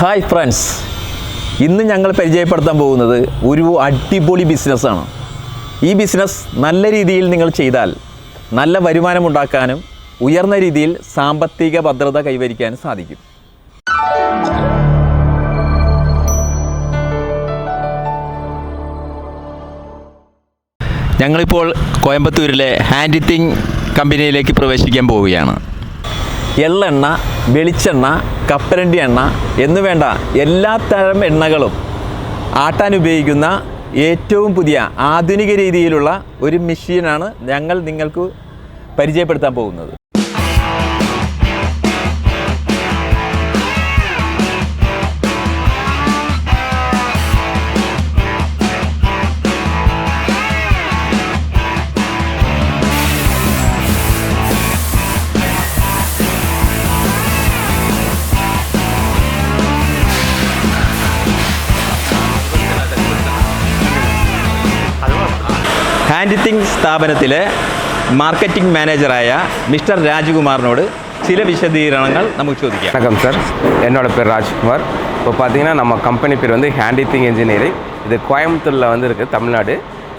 Hi friends. ഇന്ന് ഞങ്ങൾ പരിചയപ്പെടുത്താൻ പോകുന്നത് ഒരു അടിപൊളി ബിസിനസ്സാണ് ഈ ബിസിനസ് നല്ല രീതിയിൽ നിങ്ങൾ ചെയ്താൽ നല്ല വരുമാനം ഉണ്ടാക്കാനും ഉയർന്ന രീതിയിൽ സാമ്പത്തിക ഭദ്രത കൈവരിക്കാനും സാധിക്കും. ഞങ്ങളിപ്പോൾ കോയമ്പത്തൂരിലെ ഹാൻഡിത്തിങ് കമ്പനിയിലേക്ക് പ്രവേശിക്കാൻ പോവുകയാണ്. എള്ളെണ്ണ വെളിച്ചെണ്ണ കപ്പലണ്ടി എണ്ണ എന്നു വേണ്ട എല്ലാ തരം എണ്ണകളും ആട്ടാൻ ഉപയോഗിക്കുന്ന ഏറ്റവും പുതിയ ആധുനിക രീതിയിലുള്ള ഒരു മെഷീനാണ് ഞങ്ങൾ നിങ്ങൾക്ക് പരിചയപ്പെടുത്താൻ പോകുന്നത്. ഹാൻഡിത്തിങ് സ്ഥാപനത്തിലെ മാർക്കറ്റിംഗ് മാനേജറായ മിസ്റ്റർ രാജകുമാറിനോട് ചില വിശദീകരണങ്ങൾ നമുക്ക് ചോദിക്കാം வணக்கம் சார் என்னோட பேர் ராஜ்குமார் இப்போ பார்த்தீங்கன்னா நம்ம கம்பெனி பேர் வந்து ஹேண்டித்திங் இன்ஜினியரிங் இது கோயம்புத்தூரில் வந்து இருக்குது தமிழ்நாடு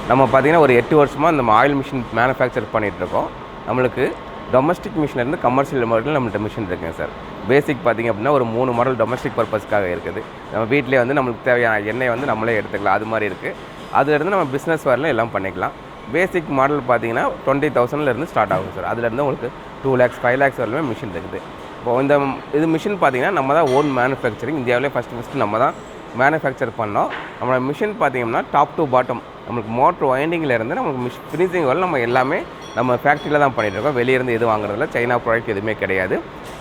நம்ம பார்த்தீங்கன்னா ஒரு எட்டு வருஷமாக நம்ம ஆயில் மிஷின் மேனுஃபேக்சர் பண்ணிகிட்டு இருக்கோம் நம்மளுக்கு டொமஸ்டிக் மிஷின்லேருந்து கமர்ஷியல் மாடல் நம்மள்ட்ட மிஷின் இருக்குங்க சார் பேசிக் பார்த்தீங்க அப்படின்னா ஒரு மூணு மாடல் டொமஸ்டிக் பர்பஸ்க்காக இருக்குது நம்ம வீட்டிலே வந்து நம்மளுக்கு தேவையான எண்ணெய் வந்து நம்மளே எடுத்துக்கலாம் அது மாதிரி இருக்குது அதுலேருந்து நம்ம பிஸ்னஸ் வரல எல்லாம் பண்ணிக்கலாம் பேசிக் மாடல் பார்த்தீங்கன்னா டுவெண்ட்டி தௌசண்ட்லேருந்து ஸ்டார்ட் ஆகும் சார் அதுலேருந்து உங்களுக்கு டூ லேக்ஸ் ஃபைவ் லேக்ஸ் வரலுமே மிஷின் இருக்குது. இப்போ இந்த இது மிஷின் பார்த்தீங்கன்னா நம்ம தான் ஓன் மேனுஃபேக்சரிங் இந்தியாவிலே ஃபஸ்ட்டு ஃபஸ்ட்டு நம்ம தான் மேனுஃபேக்சர் பண்ணோம். நம்மளோட மிஷின் பார்த்தீங்கன்னா டாப் டு பாட்டம் நம்மளுக்கு மோட்ரு வைண்டிங்கில் இருந்து நமக்கு மிஷ் ஃபினிஷிங் வரல நம்ம எல்லாமே நம்ம ஃபேக்ட்ரியில் தான் பண்ணிகிட்ருக்கோம் இருக்கோம். எது இருந்து வாங்குறதில்ல சைனா ப்ராடக்ட் எதுவுமே கிடையாது.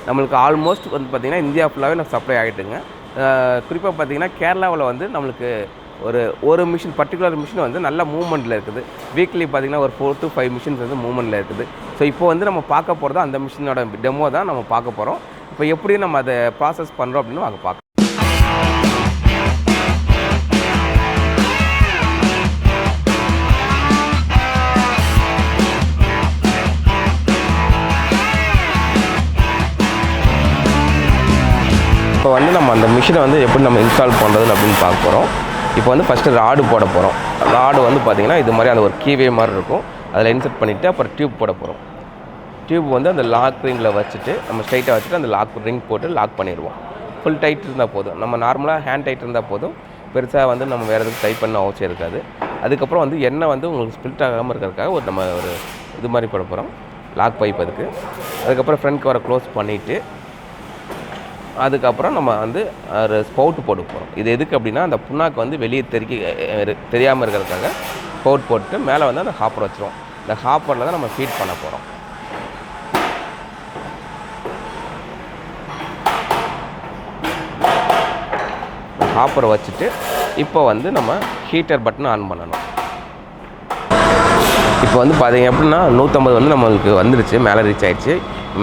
நம்மளுக்கு ஆல்மோஸ்ட் வந்து பார்த்திங்கன்னா இந்தியா ஃபுல்லாகவே நம்ம சப்ளை ஆகிட்டுங்க. குறிப்பாக பார்த்தீங்கன்னா கேரளாவில் வந்து நம்மளுக்கு ஒரு ஒரு மிஷின் பர்டிகுலர் மிஷின் வந்து நல்ல மூவ்மெண்ட்டில் இருக்குது. வீக்லி பார்த்தீங்கன்னா ஒரு ஃபோர் டு ஃபைவ் மிஷின்ஸ் வந்து மூவ்மெண்ட்டில் இருக்குது. ஸோ இப்போ வந்து நம்ம பார்க்க போகிறது அந்த மிஷினோட டெமோ தான் நம்ம பார்க்க போகிறோம் இப்போ எப்படி நம்ம அதை ப்ராசஸ் பண்ணுறோம் அப்படின்னு அங்கே பார்க்க இப்போ வந்து நம்ம அந்த மிஷினை வந்து எப்படி நம்ம இன்ஸ்டால் பண்ணுறது அப்படின்னு பார்க்க போகிறோம் இப்போ வந்து ஃபஸ்ட்டு ராடு போட போகிறோம் ராடு வந்து பார்த்திங்கன்னா இது மாதிரி அந்த ஒரு கீவே மாதிரி இருக்கும். அதில் இன்செர்ட் பண்ணிவிட்டு அப்புறம் டியூப் போட போகிறோம் டியூப் வந்து அந்த லாக் ரிங்கில் வச்சுட்டு நம்ம ஸ்ட்ரைட்டாக வச்சுட்டு அந்த லாக் ரிங் போட்டு லாக் பண்ணிடுவோம். ஃபுல் டைட் இருந்தால் போதும். நம்ம நார்மலாக ஹேண்ட் டைட் இருந்தால் போதும். பெருசாக வந்து நம்ம வேறு எதுவும் டைப் பண்ண அவசியம் இருக்காது. அதுக்கப்புறம் வந்து எண்ணெய் வந்து உங்களுக்கு ஸ்பில்ட் ஆகாமல் இருக்கிறதுக்காக ஒரு நம்ம ஒரு இது மாதிரி போட போகிறோம் லாக் பைப் அதுக்கு. அதுக்கப்புறம் ஃப்ரண்ட் கவரை க்ளோஸ் பண்ணிவிட்டு அதுக்கப்புறம் நம்ம வந்து ஒரு ஸ்பவுட் போட்டு போகிறோம் இது எதுக்கு அப்படின்னா அந்த புண்ணாக்கு வந்து வெளியே தெறிக்க தெரியாமல் இருக்கிறதுக்காக ஸ்பவுட் போட்டு மேலே வந்து அந்த ஹாப்பர் வச்சுருவோம். இந்த ஹாப்பரில் தான் நம்ம ஃபீட் பண்ண போகிறோம் ஹாப்பரை வச்சுட்டு இப்போ வந்து நம்ம ஹீட்டர் பட்டன் ஆன் பண்ணணும். இப்போ வந்து பார்த்தீங்க அப்படின்னா நூற்றம்பது வந்து நம்மளுக்கு வந்துருச்சு. மேலே ரீச் ஆகிடுச்சு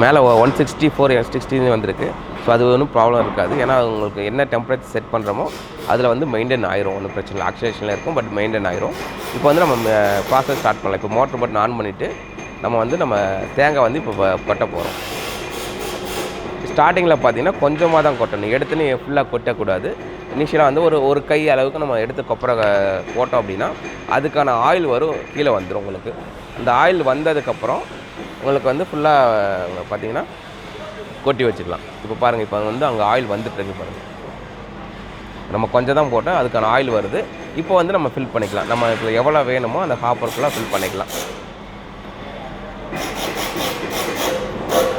மேலே ஒன் சிக்ஸ்டி ஃபோர் சிக்ஸ்டின்னு வந்திருக்கு. ஸோ அது ஒன்றும் ப்ராப்ளம் இருக்காது. ஏன்னா உங்களுக்கு என்ன டெம்பரேச்சர் செட் பண்ணுறோமோ அதில் வந்து மெயின்டைன் ஆயிரும். ஒன்றும் பிரச்சனை இல்லை. ஆக்சிடேஷனில் இருக்கும் பட் மெயின்டைன் ஆயிரும். இப்போ வந்து நம்ம ப்ராசஸ் ஸ்டார்ட் பண்ணலாம். இப்போ மோட்டர் பட்டன் ஆன் பண்ணிவிட்டு நம்ம வந்து நம்ம தேங்காய் வந்து இப்போ கொட்ட போகிறோம் ஸ்டார்டிங்கில் பார்த்தீங்கன்னா கொஞ்சமாக தான் கொட்டணும். எடுத்துன்னு ஃபுல்லாக கொட்டக்கூடாது. இனிஷியலாக வந்து ஒரு ஒரு கை அளவுக்கு நம்ம எடுத்து கொப்பரை போட்டோம் அப்படின்னா அதுக்கான ஆயில் வரும் கீழே வந்துடும் உங்களுக்கு. அந்த ஆயில் வந்ததுக்கப்புறம் உங்களுக்கு வந்து ஃபுல்லாக பார்த்தீங்கன்னா கொட்டி வச்சுக்கலாம் இப்போ பாருங்கள் இப்போ வந்து அங்கே ஆயில் வந்துட்டு பாருங்கள் நம்ம கொஞ்சம் தான் போட்டால் அதுக்கான ஆயில் வருது. இப்போ வந்து நம்ம ஃபில் பண்ணிக்கலாம். நம்ம இப்போ எவ்வளோ வேணுமோ அந்த ஹாப்பர் ஃபுல்லாக ஃபில் பண்ணிக்கலாம்.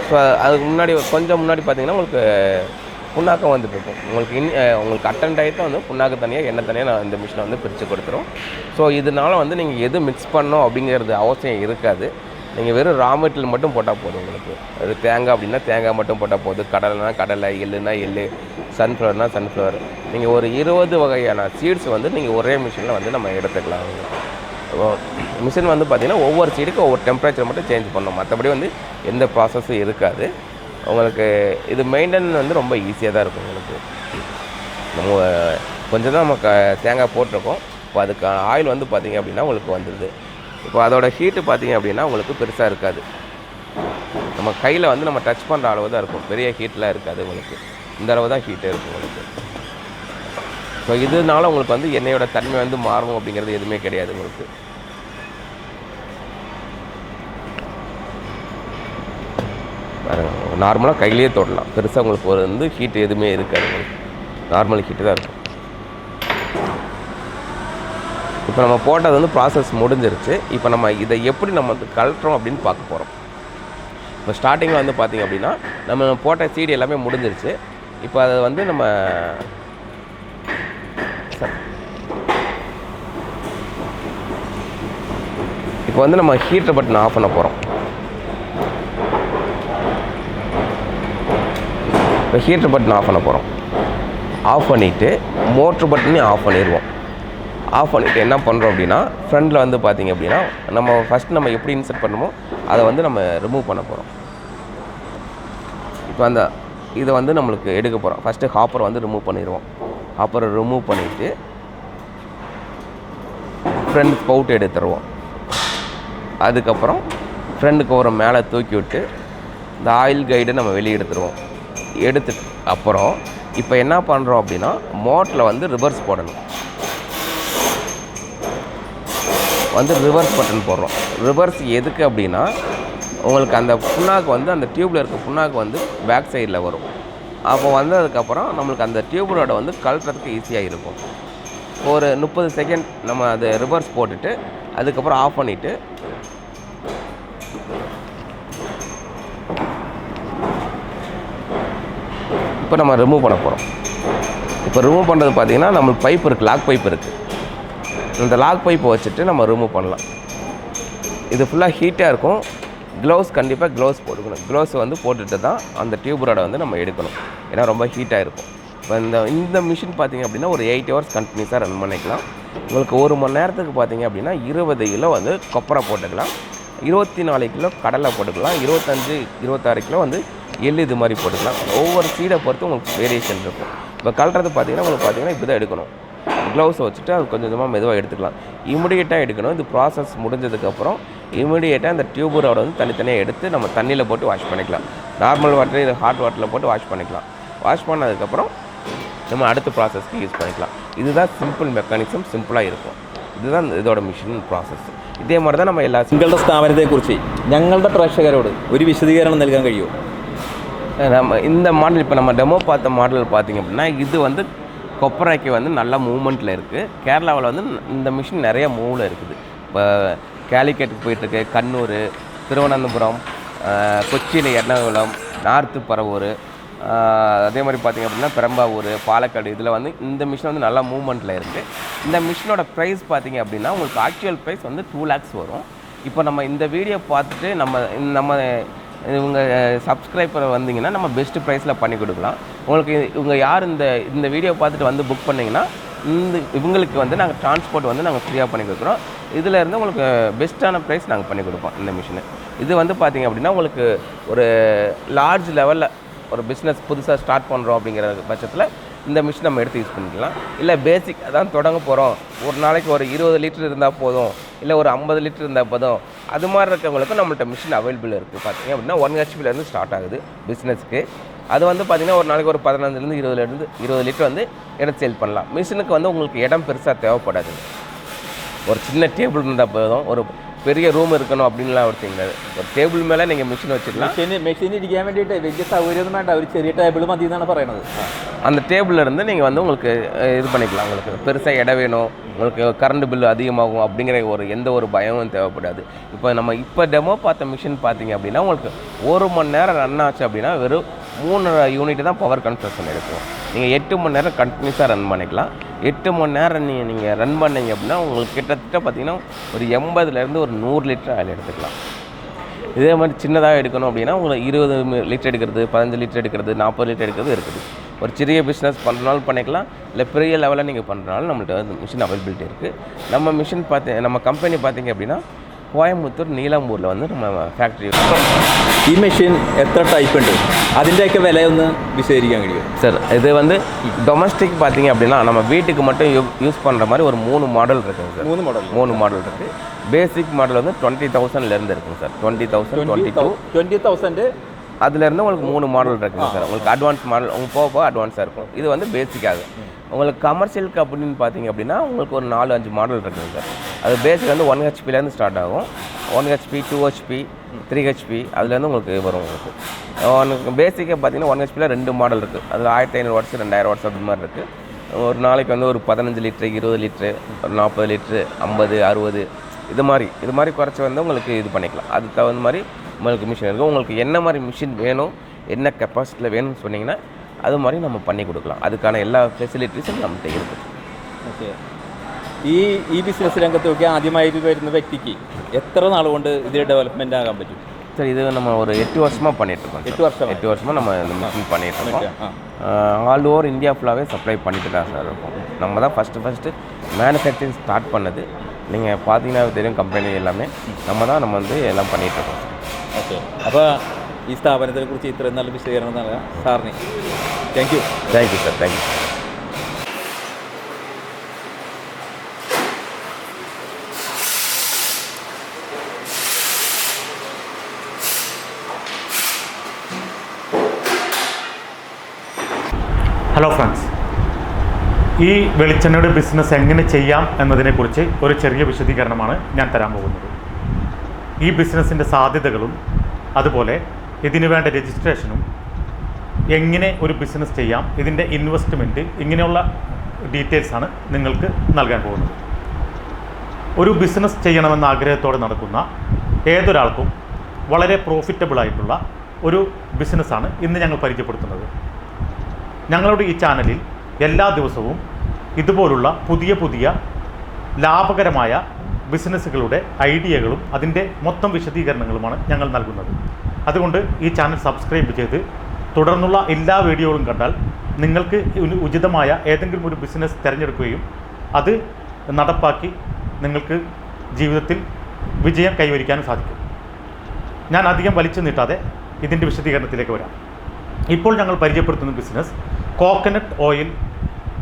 ஸோ அதுக்கு முன்னாடி கொஞ்சம் முன்னாடி பார்த்தீங்கன்னா உங்களுக்கு புண்ணாக்கம் வந்துட்டு இருக்கும். உங்களுக்கு இன் உங்களுக்கு அட்டன் டயத்தை வந்து புண்ணாக்கு தனியாக எண்ணெய் தனியாக நான் இந்த மிஷினை வந்து பிரித்து கொடுத்துரும். ஸோ இதனால வந்து நீங்கள் எது மிக்ஸ் பண்ணோம் அப்படிங்கிறது அவசியம் இருக்காது. நீங்கள் வெறும் ரா மெட்டீரியல் மட்டும் போட்டால் போதும் உங்களுக்கு. அது தேங்காய் அப்படின்னா தேங்காய் மட்டும் போட்டால் போதும். கடலைனா கடலை எள்ளுனா எள்ளு சன்ஃப்ளவர்னா சன்ஃப்ளவர் நீங்கள் ஒரு இருபது வகையான சீட்ஸ் வந்து நீங்கள் ஒரே மிஷினில் வந்து நம்ம எடுத்துக்கலாம். மிஷின் வந்து பார்த்திங்கன்னா ஒவ்வொரு சீடுக்கும் ஒவ்வொரு டெம்பரேச்சர் மட்டும் சேஞ்ச் பண்ணணும். மற்றபடி வந்து எந்த ப்ராசஸும் இருக்காது. உங்களுக்கு இது மெயின்டைன் வந்து ரொம்ப ஈஸியாக தான் இருக்கும் உங்களுக்கு. நம்ம கொஞ்சம் தான் நம்ம க தேங்காய் போட்டிருக்கோம். இப்போ அதுக்கான ஆயில் வந்து பார்த்திங்க அப்படின்னா உங்களுக்கு வந்துடுது இப்போ அதோட ஹீட்டு பார்த்தீங்க அப்படின்னா உங்களுக்கு பெருசாக இருக்காது. நம்ம கையில் வந்து நம்ம டச் பண்ணுற அளவு தான் இருக்கும். பெரிய ஹீட்லாம் இருக்காது உங்களுக்கு. இந்த அளவு தான் ஹீட்டு இருக்கும் உங்களுக்கு. ஸோ இதனால உங்களுக்கு வந்து எண்ணெயோட தன்மை வந்து மாறும் அப்படிங்கிறது எதுவுமே கிடையாது உங்களுக்கு. நார்மலாக கையிலேயே தொடலாம். பெருசாக உங்களுக்கு ஒரு வந்து ஹீட் எதுவுமே இருக்காது உங்களுக்கு. நார்மல் ஹீட்டு தான் இருக்கும். இப்போ நம்ம போட்டது வந்து ப்ராசஸ் முடிஞ்சிருச்சு. இப்போ நம்ம இதை எப்படி நம்ம வந்து கழட்டுறோம் அப்படின்னு பார்க்க போகிறோம் இப்போ ஸ்டார்டிங்கில் வந்து பார்த்திங்க அப்படின்னா நம்ம போட்ட சீடி எல்லாமே முடிஞ்சிருச்சு. இப்போ அதை வந்து நம்ம இப்போ வந்து நம்ம ஹீட்டர் பட்டன் ஆஃப் பண்ண போகிறோம் இப்போ ஹீட்டர் பட்டன் ஆஃப் பண்ண போகிறோம் ஆஃப் பண்ணிவிட்டு மோட்ரு பட்டனையும் ஆஃப் பண்ணிடுவோம். ஆஃப் பண்ணிவிட்டு என்ன பண்ணுறோம் அப்படின்னா ஃப்ரண்டில் வந்து பார்த்தீங்க அப்படின்னா நம்ம ஃபஸ்ட் நம்ம எப்படி இன்சர்ட் பண்ணுமோ அதை வந்து நம்ம ரிமூவ் பண்ண போகிறோம் இப்போ அந்த இதை வந்து நம்மளுக்கு எடுக்க போகிறோம் ஃபஸ்ட்டு ஹாப்பர் வந்து ரிமூவ் பண்ணிடுவோம். ஹாப்பரை ரிமூவ் பண்ணிவிட்டு ஃப்ரண்ட் பவுட் எடுத்துருவோம். அதுக்கப்புறம் ஃப்ரெண்டுக்கு ஒரு மேலே தூக்கி விட்டு இந்த ஆயில் கைடை நம்ம வெளியே எடுத்துருவோம். எடுத்துட்டு அப்புறம் இப்போ என்ன பண்ணுறோம் அப்படின்னா மோட்டில் வந்து ரிவர்ஸ் போடணும். வந்து ரிவர்ஸ் பட்டன் போடுறோம். ரிவர்ஸ் எதுக்கு அப்படின்னா உங்களுக்கு அந்த புண்ணாக்கு வந்து அந்த டியூப்பில் இருக்க புண்ணாக்கு வந்து பேக் சைடில் வரும். அப்போ வந்ததுக்கப்புறம் நம்மளுக்கு அந்த டியூப்லோட வந்து கழட்டுறதுக்கு ஈஸியாக இருக்கும். ஒரு முப்பது செகண்ட் நம்ம அதை ரிவர்ஸ் போட்டுட்டு அதுக்கப்புறம் ஆஃப் பண்ணிவிட்டு இப்போ நம்ம ரிமூவ் பண்ண போகிறோம் இப்போ ரிமூவ் பண்ணுறது பார்த்தீங்கன்னா நம்மளுக்கு பைப் இருக்குது லாக் பைப் இருக்குது இந்த லாக் பைப்பை வச்சுட்டு நம்ம ரிமூவ் பண்ணலாம். இது ஃபுல்லாக ஹீட்டாக இருக்கும். க்ளவுஸ் கண்டிப்பாக க்ளவுஸ் போட்டுக்கணும். க்ளவுஸ் வந்து போட்டுட்டு தான் அந்த டியூபரோட வந்து நம்ம எடுக்கணும். ஏன்னா ரொம்ப ஹீட்டாக இருக்கும். இப்போ இந்த இந்த மிஷின் பார்த்தீங்க அப்படின்னா ஒரு எயிட் ஹவர்ஸ் கண்டினியூஸாக ரன் பண்ணிக்கலாம். உங்களுக்கு ஒரு மணி நேரத்துக்கு பார்த்தீங்க அப்படின்னா இருபது கிலோ வந்து கொப்பரை போட்டுக்கலாம். இருபத்தி நாலு கிலோ கடலை போட்டுக்கலாம். இருபத்தஞ்சு இருபத்தாறு கிலோ வந்து எள்ளு இது மாதிரி போட்டுக்கலாம். ஒவ்வொரு சீடை பொறுத்து உங்களுக்கு வேரியேஷன் இருக்கும். இப்போ கலர்றது பார்த்தீங்கன்னா உங்களுக்கு பார்த்தீங்கன்னா இப்படி தான் எடுக்கணும். க்ளவுஸை வச்சுட்டு அது கொஞ்சம் கொஞ்சமாக மெதுவாக எடுத்துக்கலாம். இமிடியேட்டாக எடுக்கணும். இந்த ப்ராசஸ் முடிஞ்சதுக்கப்புறம் இமிடியேட்டாக அந்த டியூபரோட வந்து தனித்தனியாக எடுத்து நம்ம தண்ணியில் போட்டு வாஷ் பண்ணிக்கலாம். நார்மல் வாட்டர் இது ஹாட் வாட்டரில் போட்டு வாஷ் பண்ணிக்கலாம். வாஷ் பண்ணதுக்கப்புறம் நம்ம அடுத்த ப்ராசஸ்க்கு யூஸ் பண்ணிக்கலாம். இதுதான் சிம்பிள் மெக்கானிசம் சிம்பிளாக இருக்கும். இதுதான் ഇതോടെ മിഷൻ പ്രോസസ്സ് ഇതേ മാതിരി നമ്മൾ എല്ലാ നിങ്ങളുടെ സ്ഥാപനത്തെക്കുറിച്ച് ഞങ്ങളുടെ പ്രേക്ഷകരോട് ഒരു വിശദീകരണം നൽകാൻ കഴിയുമോ? நம்ம இந்த மாடல் இப்போ நம்ம டெமோ பார்த்த மாடல் பார்த்திங்க அப்படின்னா இது வந்து கொப்பரைக்கு வந்து நல்ல மூமெண்ட்டில் இருக்குது கேரளாவில் வந்து இந்த மிஷின் நிறைய மூவில் இருக்குது. இப்போ கேலிக்கட்டுக்கு போயிட்டுருக்கு கண்ணூர் திருவனந்தபுரம் கொச்சியில் எர்ணாகுளம் நார்த்து பரவூர் அதே மாதிரி பார்த்திங்க அப்படின்னா பெரம்பாவூர் பாலக்காடு இதில் வந்து இந்த மிஷின் வந்து நல்லா மூவ்மெண்ட்டில் இருக்குது இந்த மிஷினோட ப்ரைஸ் பார்த்தீங்க அப்படின்னா உங்களுக்கு ஆக்சுவல் ப்ரைஸ் வந்து டூ லேக்ஸ் வரும். இப்போ நம்ம இந்த வீடியோ பார்த்துட்டு நம்ம நம்ம இவங்க சப்ஸ்கிரைபர் வந்தீங்கன்னா நம்ம பெஸ்ட் ப்ரைஸில் பண்ணி கொடுக்கலாம். உங்களுக்கு இவங்க யார் இந்த இந்த வீடியோ பார்த்துட்டு வந்து புக் பண்ணிங்கன்னா இந்த இவங்களுக்கு வந்து நாங்கள் டிரான்ஸ்போர்ட் வந்து நாங்கள் ஃப்ரீயாக பண்ணி கொடுக்குறோம். இதில் இருந்து உங்களுக்கு பெஸ்ட்டான ப்ரைஸ் நாங்கள் பண்ணி கொடுப்போம் இந்த மிஷினு இது வந்து பார்த்தீங்க அப்படின்னா உங்களுக்கு ஒரு லார்ஜ் லெவலில் ஒரு பிஸ்னஸ் புதுசாக ஸ்டார்ட் பண்ணுறோம் அப்படிங்கிற பட்சத்தில் இந்த மிஷின் நம்ம எடுத்து யூஸ் பண்ணிக்கலாம். இல்லை பேசிக் அதான் தொடங்க போகிறோம் ஒரு நாளைக்கு ஒரு இருபது லிட்டர் இருந்தால் போதும். இல்லை ஒரு ஐம்பது லிட்டர் இருந்தால் போதும். அது மாதிரி இருக்கவங்களுக்கும் நம்மள்ட்ட மிஷின் அவைலபிள் இருக்குது பார்த்திங்க அப்படின்னா ஒன் ஹெச்பிலேருந்து ஸ்டார்ட் ஆகுது பிஸ்னஸ்க்கு அது வந்து பார்த்திங்கன்னா ஒரு நாளைக்கு ஒரு பதினஞ்சுலேருந்து இருபதுலேருந்து இருபது லிட்டர் வந்து எடுத்து சேல் பண்ணலாம். மிஷினுக்கு வந்து உங்களுக்கு இடம் பெருசாக தேவைப்படாது. ஒரு சின்ன டேபிள் இருந்தால் போதும். ஒரு பெரிய ரூம் இருக்கணும் அப்படின்லாம் ஒருத்தங்க ஒரு டேபிள் மேலே நீங்கள் மிஷின் வச்சிடலாம் മെഷീന് മെഷീൻ ഇരിക്കാൻ വേണ്ടിയിട്ട് വലിയ സൗകര്യമൊന്നും വേണ്ട ഒരു ചെറിയ ടേബിൾ മതി എന്നാണ് പറയണത് அந்த டேபிளில் இருந்து நீங்கள் வந்து உங்களுக்கு அஹ், இது பண்ணிக்கலாம் உங்களுக்கு பெருசாக இடம் வேணும் உங்களுக்கு கரண்ட் பில் அதிகமாகும் அப்படிங்கிற ஒரு எந்த ஒரு பயமும் தேவைப்படாது இப்போ நம்ம இப்போ டெமோ பார்த்த மிஷின் பார்த்தீங்க அப்படின்னா உங்களுக்கு ஒரு மணி நேரம் ரன் ஆச்சு அப்படின்னா வெறும் மூணு யூனிட் தான் பவர் கன்ஸ்ட்ரக்ஷன் எடுக்கும். நீங்கள் எட்டு மணி நேரம் கண்டினியூஸாக ரன் பண்ணிக்கலாம். எட்டு மணி நேரம் நீங்கள் நீங்கள் ரன் பண்ணீங்க அப்படின்னா உங்களுக்கு கிட்டத்தட்ட பார்த்தீங்கன்னா ஒரு எண்பதுலேருந்து ஒரு நூறு லிட்டர் ஆயில் எடுத்துக்கலாம். இதே மாதிரி சின்னதாக எடுக்கணும் அப்படின்னா உங்களுக்கு இருபது லிட்டர் எடுக்கிறது பதினஞ்சு லிட்டர் எடுக்கிறது நாற்பது லிட்டர் எடுக்கிறது இருக்குது. ஒரு சிறிய பிஸ்னஸ் பண்ணுறனாலும் பண்ணிக்கலாம். இல்லை பெரிய லெவலில் நீங்கள் பண்ணுறனாலும் நம்மள்ட்ட வந்து மிஷின் அவைலபிலிட்டி இருக்குது நம்ம மிஷின் பார்த்து நம்ம கம்பெனி பார்த்தீங்க அப்படின்னா கோயம்புத்தூர் நீலாம்பூரில் வந்து நம்ம ஃபேக்ட்ரி ഈ മെഷീൻ എത്ര ടൈപ്പ് ഉണ്ട് അതിൻ്റെയൊക്കെ വില ഒന്ന് വിശദീകരിക്കാൻ കഴിയുമോ சார் இது வந்து டொமஸ்டிக் பார்த்தீங்க அப்படின்னா நம்ம வீட்டுக்கு மட்டும் யூ யூஸ் பண்ணுற மாதிரி ஒரு மூணு மாடல் இருக்குங்க சார் മൂന്ന് മോഡൽ மூணு மாடல் இருக்குது பேசிக் மாடல் வந்து டுவெண்ட்டி தௌசண்ட்லேருந்து இருக்குங்க sir twenty thousand twenty two twenty thousand அதுலேருந்து உங்களுக்கு மூணு மாடல் இருக்குங்க சார் உங்களுக்கு அட்வான்ஸ் மாடல் உங்க போக போக அட்வான்ஸாக இருக்கும் இது வந்து பேசிக்காக உங்களுக்கு கமர்ஷியலுக்கு அப்படின்னு பார்த்தீங்க அப்படின்னா உங்களுக்கு ஒரு நாலு அஞ்சு மாடல் இருக்குங்க சார். அது பேசிக் வந்து ஒன் ஹெச்பிலேருந்து ஸ்டார்ட் ஆகும். One HP two HP three HP அதுலேருந்து உங்களுக்கு வரும் உங்களுக்கு. உனக்கு பேசிக்காக பார்த்தீங்கன்னா ஒன் ஹெச்பியில் ரெண்டு மாடல் இருக்குது அதில் ஆயிரத்தி ஐநூறு வாட்ஸ் ரெண்டாயிரம் வாட்ஸ் அது மாதிரி இருக்குது ஒரு நாளைக்கு வந்து ஒரு பதினஞ்சு லிட்ரு இருபது லிட்ரு ஒரு நாற்பது லிட்ரு ஐம்பது அறுபது இது மாதிரி இது மாதிரி குறைச்சி வந்து உங்களுக்கு இது பண்ணிக்கலாம். அதுக்கு தகுந்த மாதிரி உங்களுக்கு மிஷின் இருக்குது உங்களுக்கு என்ன மாதிரி மிஷின் வேணும் என்ன கெப்பாசிட்டியில் வேணும்னு சொன்னீங்கன்னா அது மாதிரி நம்ம பண்ணி கொடுக்கலாம். அதுக்கான எல்லா ஃபெசிலிட்டிஸும் നമ്മുടെ இருக்குது ஓகே ഈ ഈ ബിസിനസ് രംഗത്തൊക്കെ ആദ്യമായി വരുന്ന വ്യക്തിക്ക് എത്ര നാൾ കൊണ്ട് ഇതിൽ ഡെവലപ്മെൻ്റ് ആകാൻ പറ്റും? சார் இது நம்ம ஒரு எட்டு வருஷமாக பண்ணிகிட்ருக்கோம் எட்டு வருஷம் எட்டு வருஷமாக நம்ம இந்த மிஷின் பண்ணிகிட்ருக்கோம் ஆல் ஓவர் இந்தியா ஃபுல்லாகவே சப்ளை பண்ணிட்டு தான் சார் இருக்கும் நம்ம தான் ஃபஸ்ட்டு ஃபஸ்ட்டு மேனுஃபேக்சரிங் ஸ்டார்ட் பண்ணது நீங்கள் பார்த்தீங்கன்னா தெரியும் கம்பெனி எல்லாமே நம்ம தான் நம்ம வந்து எல்லாம் பண்ணிகிட்ருக்கோம் ഓക്കെ അപ്പോൾ ഈ സ്ഥാപനത്തെക്കുറിച്ച് இத்தனை നല്ല വിശദീകരണം നൽകാം. സാറിന് thank you thank you sir thank you hello friends ഈ വെളിച്ചെണ്ണയുടെ ബിസിനസ് എങ്ങനെ ചെയ്യാം എന്നതിനെക്കുറിച്ച് ഒരു ചെറിയ വിശദീകരണമാണ് ഞാൻ തരാൻ പോകുന്നത്. ഈ ബിസിനസ്സിന്റെ സാധ്യതകളും അതുപോലെ ഇതിനു വേണ്ട രജിസ്ട്രേഷനും എങ്ങനെ ഒരു ബിസിനസ് ചെയ്യാം ഇതിന്റെ ഇൻവെസ്റ്റ്മെന്റ് ഇങ്ങനെയുള്ള ഡീറ്റെയിൽസാണ് നിങ്ങൾക്ക് നൽകാൻ പോകുന്നത്. ഒരു ബിസിനസ് ചെയ്യണമെന്ന ആഗ്രഹത്തോടെ നടക്കുന്ന ഏതൊരാൾക്കും വളരെ പ്രോഫിറ്റബിൾ ആയിട്ടുള്ള ഒരു ബിസിനസ്സാണ് ഇന്ന് ഞങ്ങൾ പരിചയപ്പെടുത്തുന്നത്. ഞങ്ങളുടെ ഈ ചാനലിൽ എല്ലാ ദിവസവും ഇതുപോലുള്ള പുതിയ പുതിയ ലാഭകരമായ ബിസിനസ്സുകളുടെ ഐഡിയകളും അതിന്റെ മൊത്തം വിശദീകരണങ്ങളുമാണ് ഞങ്ങൾ നൽകുന്നത്. അതുകൊണ്ട് ഈ ചാനൽ സബ്സ്ക്രൈബ് ചെയ്ത് തുടർന്നുള്ള എല്ലാ വീഡിയോകളും കണ്ടാൽ നിങ്ങൾക്ക് ഉചിതമായ ഏതെങ്കിലും ഒരു ബിസിനസ് തിരഞ്ഞെടുക്കുകയും അത് നടപ്പാക്കി നിങ്ങൾക്ക് ജീവിതത്തിൽ വിജയം കൈവരിക്കാനും സാധിക്കും. ഞാൻ അധികം വലിച്ചു നീട്ടാതെ ഇതിന്റെ വിശദീകരണത്തിലേക്ക് വരാം. ഇപ്പോൾ ഞങ്ങൾ പരിചയപ്പെടുത്തുന്ന ബിസിനസ് കോക്കനട്ട് ഓയിൽ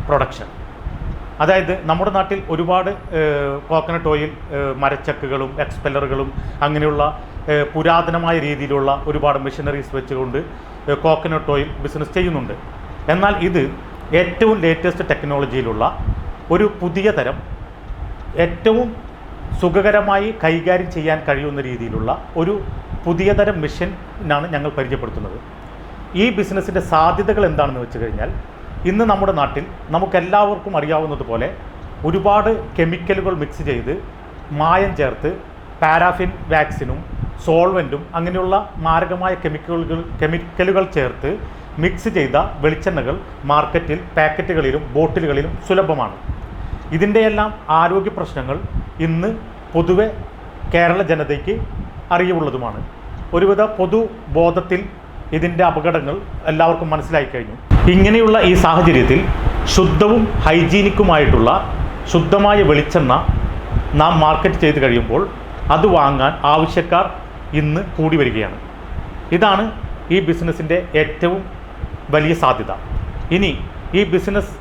പ്രൊഡക്ഷൻ അതായത് നമ്മുടെ നാട്ടിൽ ഒരുപാട് കോക്കനട്ട് ഓയിൽ മരച്ചക്കുകളും എക്സ്പെല്ലറുകളും അങ്ങനെയുള്ള പുരാതനമായ രീതിയിലുള്ള ഒരുപാട് മെഷീനറീസ് വെച്ചുകൊണ്ട് കോക്കനട്ട് ഓയിൽ ബിസിനസ് ചെയ്യുന്നുണ്ട്. എന്നാൽ ഇത് ഏറ്റവും ലേറ്റസ്റ്റ് ടെക്നോളജിയിലുള്ള ഒരു പുതിയ തരം ഏറ്റവും സുഖകരമായി കൈകാര്യം ചെയ്യാൻ കഴിയുന്ന രീതിയിലുള്ള ഒരു പുതിയ തരം മെഷീനാണ് ഞങ്ങൾ പരിചയപ്പെടുത്തുന്നത്. ഈ ബിസിനസ്സിന്റെ സാധ്യതകൾ എന്താണെന്ന് വെച്ച് കഴിഞ്ഞാൽ ഇന്ന് നമ്മുടെ നാട്ടിൽ നമുക്കെല്ലാവർക്കും അറിയാവുന്നതുപോലെ ഒരുപാട് കെമിക്കലുകൾ മിക്സ് ചെയ്ത് മായം ചേർത്ത് പാരാഫിൻ വാക്സിനും സോൾവെന്റും അങ്ങനെയുള്ള മാരകമായ കെമിക്കലുകൾ കെമിക്കലുകൾ ചേർത്ത് മിക്സ് ചെയ്ത വെളിച്ചെണ്ണകൾ മാർക്കറ്റിൽ പാക്കറ്റുകളിലും ബോട്ടിലുകളിലും സുലഭമാണ്. ഇതിന്റെയെല്ലാം ആരോഗ്യ പ്രശ്നങ്ങൾ ഇന്ന് പൊതുവെ കേരള ജനതയ്ക്ക് അറിയുള്ളതുമാണ് ഒരുവിധ പൊതുബോധത്തിൽ ഇതിന്റെ അപകടങ്ങൾ എല്ലാവർക്കും മനസ്സിലായി കഴിഞ്ഞു. ഇങ്ങനെയുള്ള ഈ സാഹചര്യത്തിൽ ശുദ്ധവും ഹൈജീനിക്കുമായിട്ടുള്ള ശുദ്ധമായ വെളിച്ചെണ്ണ നാം മാർക്കറ്റ് ചെയ്ത് കഴിയുമ്പോൾ അത് വാങ്ങാൻ ആവശ്യക്കാർ ഇന്ന് കൂടി വരികയാണ്. ഇതാണ് ഈ ബിസിനസ്സിന്റെ ഏറ്റവും വലിയ സാധ്യത. ഇനി ഈ ബിസിനസ്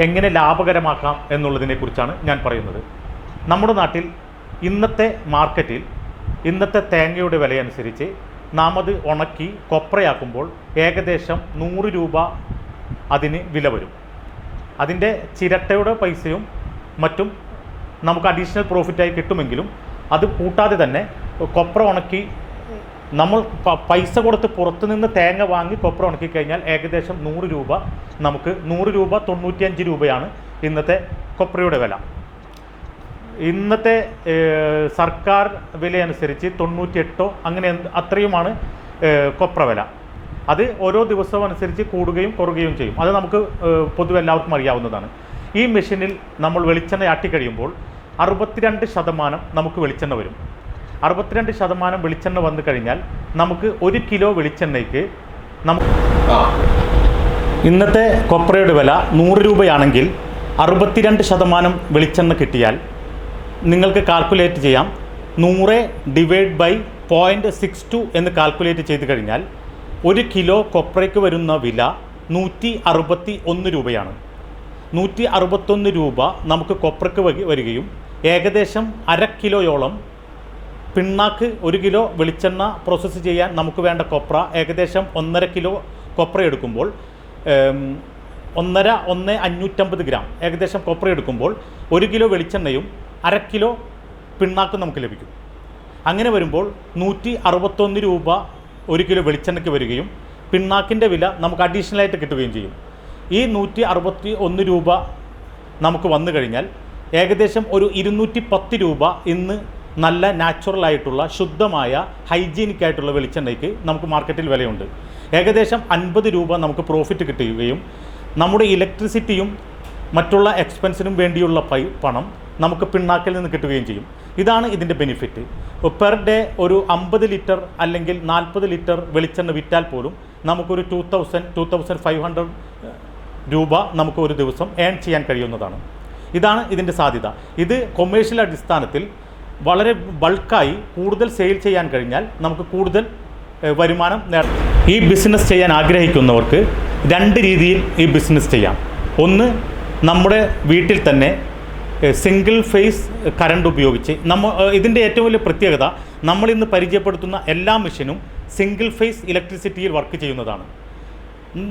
എങ്ങനെ ലാഭകരമാക്കാം എന്നുള്ളതിനെക്കുറിച്ചാണ് ഞാൻ പറയുന്നത്. നമ്മുടെ നാട്ടിൽ ഇന്നത്തെ മാർക്കറ്റിൽ ഇന്നത്തെ തേങ്ങയുടെ വിലയനുസരിച്ച് നാം അത് ഉണക്കി കൊപ്രയാക്കുമ്പോൾ ഏകദേശം നൂറ് രൂപ അതിന് വില വരും. അതിന്റെ ചിരട്ടയുടെ പൈസയും മറ്റും നമുക്ക് അഡീഷണൽ പ്രോഫിറ്റായി കിട്ടുമെങ്കിലും അത് കൂട്ടാതെ തന്നെ കൊപ്ര ഉണക്കി നമ്മൾ പൈസ കൊടുത്ത് പുറത്തു നിന്ന് തേങ്ങ വാങ്ങി കൊപ്ര ഉണക്കി കഴിഞ്ഞാൽ ഏകദേശം നൂറ് രൂപ നമുക്ക് നൂറ് രൂപ തൊണ്ണൂറ്റിയഞ്ച് രൂപയാണ് ഇന്നത്തെ കൊപ്രയുടെ വില. ഇന്നത്തെ സർക്കാർ വിലയനുസരിച്ച് തൊണ്ണൂറ്റിയെട്ടോ അങ്ങനെ അത്രയുമാണ് കൊപ്ര വില. അത് ഓരോ ദിവസവും അനുസരിച്ച് കൂടുകയും കുറയുകയും ചെയ്യും. അത് നമുക്ക് പൊതുവെ എല്ലാവർക്കും അറിയാവുന്നതാണ്. ഈ മെഷീനിൽ നമ്മൾ വെളിച്ചെണ്ണ ആട്ടിക്കഴിയുമ്പോൾ അറുപത്തിരണ്ട് ശതമാനം നമുക്ക് വെളിച്ചെണ്ണ വരും. അറുപത്തിരണ്ട് ശതമാനം വെളിച്ചെണ്ണ വന്നു കഴിഞ്ഞാൽ നമുക്ക് ഒരു കിലോ വെളിച്ചെണ്ണയ്ക്ക് നമുക്ക് ഇന്നത്തെ കൊപ്രയുടെ വില നൂറ് രൂപയാണെങ്കിൽ അറുപത്തിരണ്ട് ശതമാനം വെളിച്ചെണ്ണ കിട്ടിയാൽ നിങ്ങൾക്ക് കാൽക്കുലേറ്റ് ചെയ്യാം. നൂറ് divide by point six two എന്ന് കാൽക്കുലേറ്റ് ചെയ്ത് കഴിഞ്ഞാൽ ഒരു കിലോ കൊപ്രയ്ക്ക് വരുന്ന വില നൂറ്റി അറുപത്തി ഒന്ന് രൂപയാണ്. നൂറ്റി അറുപത്തൊന്ന് രൂപ നമുക്ക് കൊപ്രയ്ക്ക് വരികയും ഏകദേശം അര കിലോയോളം പിണ്ണാക്ക് ഒരു കിലോ വെളിച്ചെണ്ണ പ്രോസസ്സ് ചെയ്യാൻ നമുക്ക് വേണ്ട കൊപ്ര. ഏകദേശം ഒന്നര കിലോ കൊപ്ര എടുക്കുമ്പോൾ ഒന്നര ഒന്ന് അഞ്ഞൂറ്റമ്പത് ഗ്രാം ഏകദേശം കൊപ്ര എടുക്കുമ്പോൾ ഒരു കിലോ വെളിച്ചെണ്ണയും അര കിലോ പിണ്ണാക്കും നമുക്ക് ലഭിക്കും. അങ്ങനെ വരുമ്പോൾ നൂറ്റി അറുപത്തൊന്ന് രൂപ ഒരു കിലോ വെളിച്ചെണ്ണയ്ക്ക് വരികയും പിണ്ണാക്കിന്റെ വില നമുക്ക് അഡീഷണലായിട്ട് കിട്ടുകയും ചെയ്യും. ഈ നൂറ്റി അറുപത്തി ഒന്ന് രൂപ നമുക്ക് വന്നു കഴിഞ്ഞാൽ ഏകദേശം ഒരു ഇരുന്നൂറ്റി പത്ത് രൂപ ഇന്ന് നല്ല നാച്ചുറൽ ആയിട്ടുള്ള ശുദ്ധമായ ഹൈജീനിക് ആയിട്ടുള്ള വെളിച്ചെണ്ണയ്ക്ക് നമുക്ക് മാർക്കറ്റിൽ വിലയുണ്ട്. ഏകദേശം അൻപത് രൂപ നമുക്ക് പ്രോഫിറ്റ് കിട്ടുകയും നമ്മുടെ ഇലക്ട്രിസിറ്റിയും മറ്റുള്ള എക്സ്പെൻസിനും വേണ്ടിയുള്ള പൈ പണം നമുക്ക് പിണ്ണാക്കിൽ നിന്ന് കിട്ടുകയും ചെയ്യും. ഇതാണ് ഇതിന്റെ ബെനിഫിറ്റ് പെർ ഡേ ഒരു അമ്പത് ലിറ്റർ അല്ലെങ്കിൽ നാൽപ്പത് ലിറ്റർ വെളിച്ചെണ്ണ വിറ്റാൽ പോലും നമുക്കൊരു two thousand two thousand five hundred രൂപ നമുക്ക് ഒരു ദിവസം ഏൺ ചെയ്യാൻ കഴിയുന്നതാണ്. ഇതാണ് ഇതിന്റെ സാധ്യത. ഇത് കൊമേഴ്ഷ്യൽ അടിസ്ഥാനത്തിൽ വളരെ ബൾക്കായി കൂടുതൽ സെയിൽ ചെയ്യാൻ കഴിഞ്ഞാൽ നമുക്ക് കൂടുതൽ വരുമാനം നേടാം ഈ ബിസിനസ് ചെയ്യാൻ ആഗ്രഹിക്കുന്നവർക്ക് രണ്ട് രീതിയിൽ ഈ ബിസിനസ് ചെയ്യാം. ഒന്ന് നമ്മുടെ വീട്ടിൽ തന്നെ സിംഗിൾ ഫേസ് കറണ്ട് ഉപയോഗിച്ച് നമ്മ ഇതിന്റെ ഏറ്റവും വലിയ പ്രത്യേകത നമ്മൾ ഇന്ന് പരിചയപ്പെടുത്തുന്ന എല്ലാ മെഷീനും സിംഗിൾ ഫേസ് ഇലക്ട്രിസിറ്റിയിൽ വർക്ക് ചെയ്യുന്നതാണ്.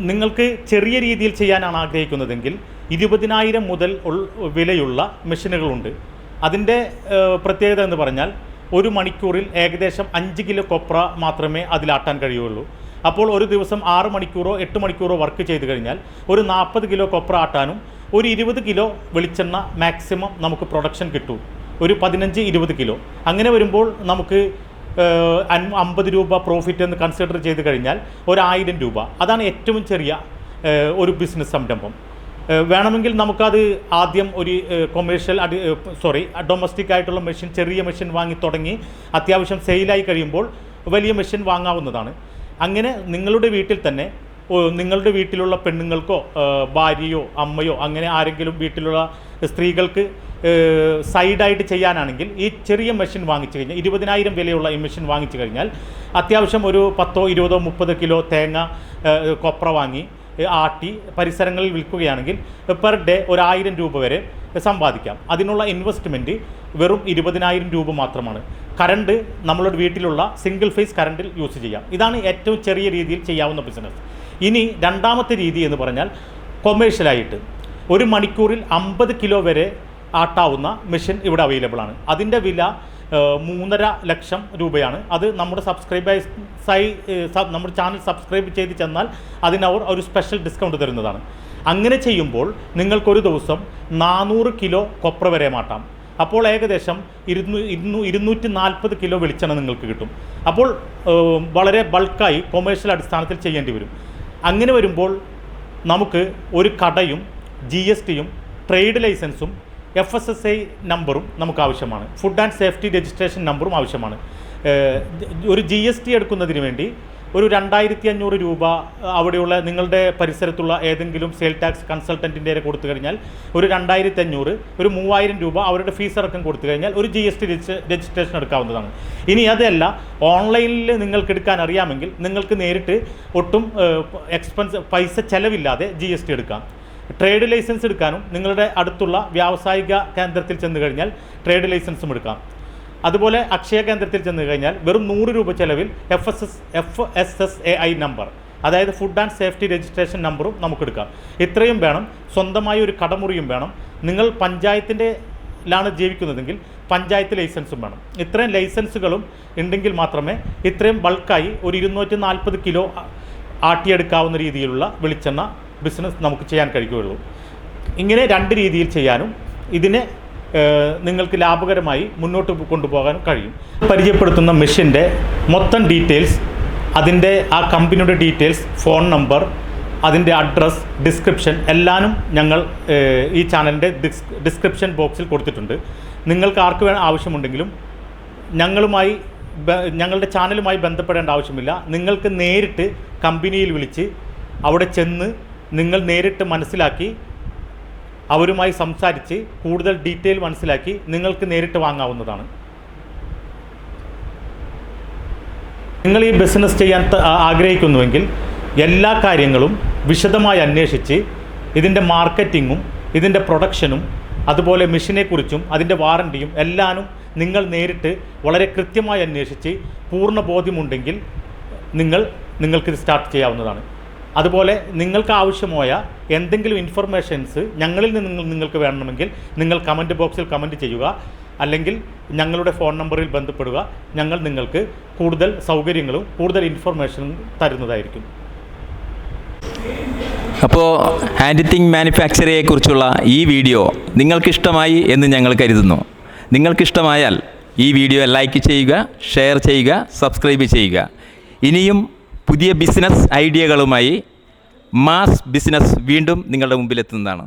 നിങ്ങൾക്ക് ചെറിയ രീതിയിൽ ചെയ്യാനാണ് ആഗ്രഹിക്കുന്നതെങ്കിൽ ഇരുപതിനായിരം മുതൽ വിലയുള്ള മെഷീനുകളുണ്ട്. അതിന്റെ പ്രത്യേകത എന്ന് പറഞ്ഞാൽ ഒരു മണിക്കൂറിൽ ഏകദേശം അഞ്ച് കിലോ കൊപ്ര മാത്രമേ അതിലാട്ടാൻ കഴിയുള്ളൂ. അപ്പോൾ ഒരു ദിവസം ആറ് മണിക്കൂറോ എട്ട് മണിക്കൂറോ വർക്ക് ചെയ്ത് കഴിഞ്ഞാൽ ഒരു നാൽപ്പത് കിലോ കൊപ്ര ആട്ടാനും ഒരു ഇരുപത് കിലോ വെളിച്ചെണ്ണ മാക്സിമം നമുക്ക് പ്രൊഡക്ഷൻ കിട്ടും. ഒരു പതിനഞ്ച് ഇരുപത് കിലോ. അങ്ങനെ വരുമ്പോൾ നമുക്ക് അമ്പത് രൂപ പ്രോഫിറ്റ് എന്ന് കൺസിഡർ ചെയ്ത് കഴിഞ്ഞാൽ ഒരായിരം രൂപ. അതാണ് ഏറ്റവും ചെറിയ ഒരു ബിസിനസ് സംരംഭം. വേണമെങ്കിൽ നമുക്കത് ആദ്യം ഒരു കൊമേഴ്ഷ്യൽ അടി സോറി ഡൊമസ്റ്റിക് ആയിട്ടുള്ള മെഷീൻ ചെറിയ മെഷീൻ വാങ്ങി തുടങ്ങി അത്യാവശ്യം സെയിലായി കഴിയുമ്പോൾ വലിയ മെഷീൻ വാങ്ങാവുന്നതാണ്. അങ്ങനെ നിങ്ങളുടെ വീട്ടിൽ തന്നെ നിങ്ങളുടെ വീട്ടിലുള്ള പെണ്ണുങ്ങൾക്കോ ഭാര്യയോ അമ്മയോ അങ്ങനെ ആരെങ്കിലും വീട്ടിലുള്ള സ്ത്രീകൾക്ക് സൈഡായിട്ട് ചെയ്യാനാണെങ്കിൽ ഈ ചെറിയ മെഷീൻ വാങ്ങിച്ചു കഴിഞ്ഞാൽ ഇരുപതിനായിരം വിലയുള്ള ഈ മെഷീൻ വാങ്ങിച്ചു കഴിഞ്ഞാൽ അത്യാവശ്യം ഒരു പത്തോ ഇരുപതോ മുപ്പത് കിലോ തേങ്ങ കൊപ്ര വാങ്ങി ആട്ടി പരിസരങ്ങളിൽ വിൽക്കുകയാണെങ്കിൽ പെർ ഡേ ഒരായിരം രൂപ വരെ സമ്പാദിക്കാം. അതിനുള്ള ഇൻവെസ്റ്റ്മെന്റ് വെറും ഇരുപതിനായിരം രൂപ മാത്രമാണ്. കറണ്ട് നമ്മളുടെ വീട്ടിലുള്ള സിംഗിൾ ഫേസ് കറണ്ടിൽ യൂസ് ചെയ്യാം. ഇതാണ് ഏറ്റവും ചെറിയ രീതിയിൽ ചെയ്യാവുന്ന ബിസിനസ് ഇനി രണ്ടാമത്തെ രീതി എന്ന് പറഞ്ഞാൽ കൊമേഴ്ഷ്യലായിട്ട് ഒരു മണിക്കൂറിൽ അമ്പത് കിലോ വരെ ആട്ടാവുന്ന മെഷീൻ ഇവിടെ അവൈലബിൾ ആണ്. അതിന്റെ വില മൂന്നര ലക്ഷം രൂപയാണ്. അത് നമ്മുടെ സബ്സ്ക്രൈബേഴ്സായി നമ്മുടെ ചാനൽ സബ്സ്ക്രൈബ് ചെയ്ത് ചെന്നാൽ അതിനവർ ഒരു സ്പെഷ്യൽ ഡിസ്കൗണ്ട് തരുന്നതാണ്. അങ്ങനെ ചെയ്യുമ്പോൾ നിങ്ങൾക്കൊരു ദിവസം നാനൂറ് കിലോ കൊപ്ര വരെ മാട്ടാം അപ്പോൾ ഏകദേശം ഇരുന്നൂ ഇരുന്നൂ ഇരുന്നൂറ്റി നാൽപ്പത് കിലോ വെളിച്ചെണ്ണ നിങ്ങൾക്ക് കിട്ടും. അപ്പോൾ വളരെ ബൾക്കായി കൊമേഴ്ഷ്യൽ അടിസ്ഥാനത്തിൽ ചെയ്യേണ്ടി വരും. അങ്ങനെ വരുമ്പോൾ നമുക്ക് ഒരു കടയും ജി എസ് ടിയും ട്രേഡ് ലൈസൻസും എഫ് എസ് എസ് ഐ നമ്പറും നമുക്ക് ആവശ്യമാണ് ഫുഡ് ആൻഡ് സേഫ്റ്റി രജിസ്ട്രേഷൻ നമ്പറും ആവശ്യമാണ് ഒരു ജി എസ് ടി എടുക്കുന്നതിന് വേണ്ടി ഒരു രണ്ടായിരത്തി അഞ്ഞൂറ് രൂപ അവിടെയുള്ള നിങ്ങളുടെ പരിസരത്തുള്ള ഏതെങ്കിലും സെയിൽ ടാക്സ് കൺസൾട്ടന്റിന്റെ കൊടുത്തു കഴിഞ്ഞാൽ ഒരു രണ്ടായിരത്തി അഞ്ഞൂറ് ഒരു മൂവായിരം രൂപ അവരുടെ ഫീസ് അടക്കം കൊടുത്തു കഴിഞ്ഞാൽ ഒരു ജി എസ് ടി രജിസ്ട്രേഷൻ എടുക്കാവുന്നതാണ്. ഇനി അതല്ല ഓൺലൈനിൽ നിങ്ങൾക്ക് എടുക്കാൻ അറിയാമെങ്കിൽ നിങ്ങൾക്ക് നേരിട്ട് ഒട്ടും എക്സ്പെൻസ് പൈസ ചിലവില്ലാതെ ജി എസ് ടി എടുക്കാം. ട്രേഡ് ലൈസൻസ് എടുക്കാനും നിങ്ങളുടെ അടുത്തുള്ള വ്യാവസായിക കേന്ദ്രത്തിൽ ചെന്ന് കഴിഞ്ഞാൽ ട്രേഡ് ലൈസൻസും എടുക്കാം. അതുപോലെ അക്ഷയ കേന്ദ്രത്തിൽ ചെന്ന് കഴിഞ്ഞാൽ വെറും നൂറ് രൂപ ചെലവിൽ F S S F S S A I number അതായത് ഫുഡ് ആൻഡ് സേഫ്റ്റി രജിസ്ട്രേഷൻ നമ്പറും നമുക്കെടുക്കാം ഇത്രയും വേണം സ്വന്തമായി ഒരു കടമുറിയും വേണം. നിങ്ങൾ പഞ്ചായത്തിന്റെ ലാണ് ജീവിക്കുന്നതെങ്കിൽ പഞ്ചായത്ത് ലൈസൻസും വേണം. ഇത്രയും ലൈസൻസുകളും ഉണ്ടെങ്കിൽ മാത്രമേ ഇത്രയും ബൾക്കായി ഒരു ഇരുന്നൂറ്റി നാൽപ്പത് കിലോ ആട്ടിയെടുക്കാവുന്ന രീതിയിലുള്ള വെളിച്ചെണ്ണ ബിസിനസ് നമുക്ക് ചെയ്യാൻ കഴിയുകയുള്ളൂ. ഇങ്ങനെ രണ്ട് രീതിയിൽ ചെയ്യാനും ഇതിനെ നിങ്ങൾക്ക് ലാഭകരമായി മുന്നോട്ട് കൊണ്ടുപോകാനും കഴിയും. പരിചയപ്പെടുത്തുന്ന മെഷീന്റെ മൊത്തം ഡീറ്റെയിൽസ് അതിന്റെ ആ കമ്പനിയുടെ ഡീറ്റെയിൽസ് ഫോൺ നമ്പർ അതിന്റെ അഡ്രസ്സ് ഡിസ്ക്രിപ്ഷൻ എല്ലാനും ഞങ്ങൾ ഈ ചാനലിന്റെ ഡിസ് ഡിസ്ക്രിപ്ഷൻ ബോക്സിൽ കൊടുത്തിട്ടുണ്ട്. നിങ്ങൾക്ക് ആർക്ക് വേണം ആവശ്യമുണ്ടെങ്കിലും ഞങ്ങളുമായി ഞങ്ങളുടെ ചാനലുമായി ബന്ധപ്പെടേണ്ട ആവശ്യമില്ല. നിങ്ങൾക്ക് നേരിട്ട് കമ്പനിയിൽ വിളിച്ച് അവിടെ ചെന്ന് നിങ്ങൾ നേരിട്ട് മനസ്സിലാക്കി അവരുമായി സംസാരിച്ച് കൂടുതൽ ഡീറ്റെയിൽ മനസ്സിലാക്കി നിങ്ങൾക്ക് നേരിട്ട് വാങ്ങാവുന്നതാണ്. നിങ്ങൾ ഈ ബിസിനസ് ചെയ്യാൻ ആഗ്രഹിക്കുന്നുവെങ്കിൽ എല്ലാ കാര്യങ്ങളും വിശദമായി അന്വേഷിച്ച് ഇതിന്റെ മാർക്കറ്റിങ്ങും ഇതിന്റെ പ്രൊഡക്ഷനും അതുപോലെ മെഷീനെക്കുറിച്ചും അതിന്റെ വാറണ്ടിയും എല്ലാനും നിങ്ങൾ നേരിട്ട് വളരെ കൃത്യമായി അന്വേഷിച്ച് പൂർണ ബോധ്യമുണ്ടെങ്കിൽ നിങ്ങൾ നിങ്ങൾക്കിത് സ്റ്റാർട്ട് ചെയ്യാവുന്നതാണ്. അതുപോലെ നിങ്ങൾക്ക് ആവശ്യമായ എന്തെങ്കിലും ഇൻഫർമേഷൻസ് ഞങ്ങളിൽ നിന്ന് നിങ്ങൾക്ക് വേണമെങ്കിൽ നിങ്ങൾ കമന്റ് ബോക്സിൽ കമന്റ് ചെയ്യുക. അല്ലെങ്കിൽ ഞങ്ങളുടെ ഫോൺ നമ്പറിൽ ബന്ധപ്പെടുക. ഞങ്ങൾ നിങ്ങൾക്ക് കൂടുതൽ സൗകര്യങ്ങളും കൂടുതൽ ഇൻഫർമേഷനും തരുന്നതായിരിക്കും. അപ്പോൾ ഹാൻഡിത്തിങ് തിങ് മാനുഫാക്ചറിയെ കുറിച്ചുള്ള ഈ വീഡിയോ നിങ്ങൾക്കിഷ്ടമായി എന്ന് ഞങ്ങൾ കരുതുന്നു. നിങ്ങൾക്കിഷ്ടമായാൽ ഈ വീഡിയോ ലൈക്ക് ചെയ്യുക ഷെയർ ചെയ്യുക സബ്സ്ക്രൈബ് ചെയ്യുക. ഇനിയും പുതിയ ബിസിനസ് ഐഡിയകളുമായി മാസ് ബിസിനസ് വീണ്ടും നിങ്ങളുടെ മുമ്പിലെത്തുന്നതാണ്.